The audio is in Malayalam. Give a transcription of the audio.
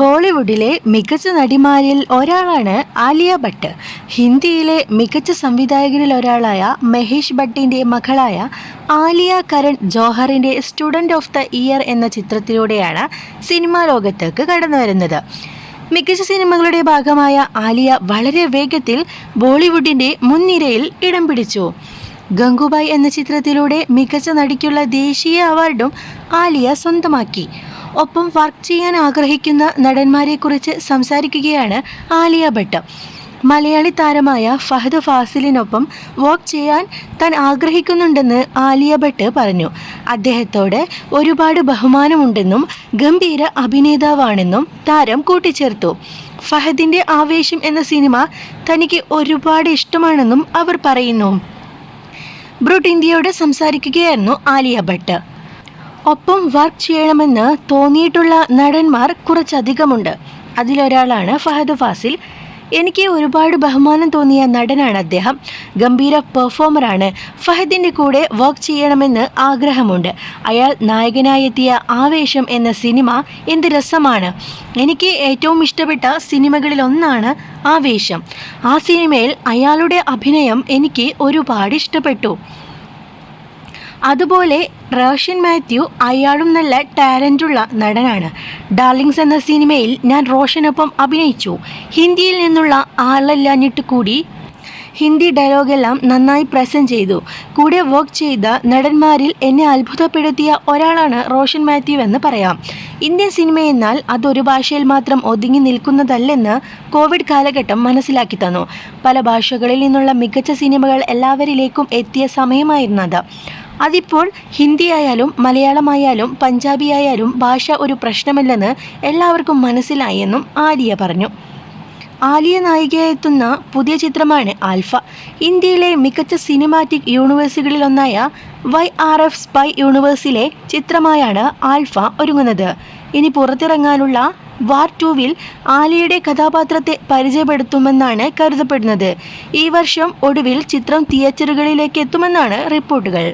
ബോളിവുഡിലെ മികച്ച നടിമാരിൽ ഒരാളാണ് ആലിയ ഭട്ട്. ഹിന്ദിയിലെ മികച്ച സംവിധായകരിൽ ഒരാളായ മഹേഷ് ഭട്ടിന്റെ മകളായ ആലിയ കരൺ ജോഹറിന്റെ സ്റ്റുഡന്റ് ഓഫ് ദ ഇയർ എന്ന ചിത്രത്തിലൂടെയാണ് സിനിമാ ലോകത്തേക്ക് കടന്നു വരുന്നത്. മികച്ച സിനിമകളുടെ ഭാഗമായ ആലിയ വളരെ വേഗത്തിൽ ബോളിവുഡിന്റെ മുൻനിരയിൽ ഇടം പിടിച്ചു. ഗംഗുബായ് എന്ന ചിത്രത്തിലൂടെ മികച്ച നടിക്കുള്ള ദേശീയ അവാർഡും ആലിയ സ്വന്തമാക്കി. ഒപ്പം വർക്ക് ചെയ്യാൻ ആഗ്രഹിക്കുന്ന നടന്മാരെക്കുറിച്ച് സംസാരിക്കുകയാണ് ആലിയ ഭട്ട്. മലയാളി താരമായ ഫഹദ് ഫാസിലിനൊപ്പം വർക്ക് ചെയ്യാൻ താൻ ആഗ്രഹിക്കുന്നുണ്ടെന്ന് ആലിയ ഭട്ട് പറഞ്ഞു. അദ്ദേഹത്തോട് ഒരുപാട് ബഹുമാനമുണ്ടെന്നും ഗംഭീര അഭിനേതാവാണെന്നും താരം കൂട്ടിച്ചേർത്തു. ഫഹദിന്റെ ആവേശം എന്ന സിനിമ തനിക്ക് ഒരുപാട് ഇഷ്ടമാണെന്നും അവർ പറയുന്നു. ബ്രൂട്ട് ഇന്ത്യയോട് സംസാരിക്കുകയായിരുന്നു ആലിയ ഭട്ട്. ഒപ്പം വർക്ക് ചെയ്യണമെന്ന് തോന്നിയിട്ടുള്ള നടന്മാർ കുറച്ചധികമുണ്ട്. അതിലൊരാളാണ് ഫഹദ് ഫാസിൽ. എനിക്ക് ഒരുപാട് ബഹുമാനം തോന്നിയ നടനാണ് അദ്ദേഹം. ഗംഭീര പെർഫോമറാണ്. ഫഹദിന്റെ കൂടെ വർക്ക് ചെയ്യണമെന്ന് ആഗ്രഹമുണ്ട്. അയാൾ നായകനായെത്തിയ ആവേശം എന്ന സിനിമ എന്ത് രസമാണ്. എനിക്ക് ഏറ്റവും ഇഷ്ടപ്പെട്ട സിനിമകളിലൊന്നാണ് ആവേശം. ആ സിനിമയിൽ അയാളുടെ അഭിനയം എനിക്ക് ഒരുപാട് ഇഷ്ടപ്പെട്ടു. അതുപോലെ റോഷൻ മാത്യു അയാളും നല്ല ടാലന്റുള്ള നടനാണ്. ഡാർലിങ്സ് എന്ന സിനിമയിൽ ഞാൻ റോഷനൊപ്പം അഭിനയിച്ചു. ഹിന്ദിയിൽ നിന്നുള്ള ആളല്ലാഞ്ഞിട്ട് കൂടി ഹിന്ദി ഡയലോഗെല്ലാം നന്നായി പ്രസന്റ് ചെയ്തു. കൂടെ വർക്ക് ചെയ്ത നടന്മാരിൽ എന്നെ അത്ഭുതപ്പെടുത്തിയ ഒരാളാണ് റോഷൻ മാത്യു എന്ന് പറയാം. ഇന്ത്യൻ സിനിമ എന്നാൽ അതൊരു ഭാഷയിൽ മാത്രം ഒതുങ്ങി നിൽക്കുന്നതല്ലെന്ന് കോവിഡ് കാലഘട്ടം മനസ്സിലാക്കി തന്നു. പല ഭാഷകളിൽ നിന്നുള്ള മികച്ച സിനിമകൾ എല്ലാവരിലേക്കും എത്തിയ സമയമായിരുന്നത് അതിപ്പോൾ ഹിന്ദി ആയാലും മലയാളമായാലും പഞ്ചാബി ആയാലും ഭാഷ ഒരു പ്രശ്നമല്ലെന്ന് എല്ലാവർക്കും മനസ്സിലായെന്നും ആലിയ പറഞ്ഞു. ആലിയ നായികയെത്തുന്ന പുതിയ ചിത്രമാണ് ആൽഫ. ഇന്ത്യയിലെ മികച്ച സിനിമാറ്റിക് യൂണിവേഴ്സുകളിലൊന്നായ വൈ ആർ എഫ് സ്പൈ യൂണിവേഴ്സിലെ ചിത്രമായാണ് ആൽഫ ഒരുങ്ങുന്നത്. ഇനി പുറത്തിറങ്ങാനുള്ള വാർ ടൂവിൽ ആലിയുടെ കഥാപാത്രത്തെ പരിചയപ്പെടുത്തുമെന്നാണ് കരുതപ്പെടുന്നത്. ഈ വർഷം ഒടുവിൽ ചിത്രം തിയേറ്ററുകളിലേക്ക് എത്തുമെന്നാണ് റിപ്പോർട്ടുകൾ.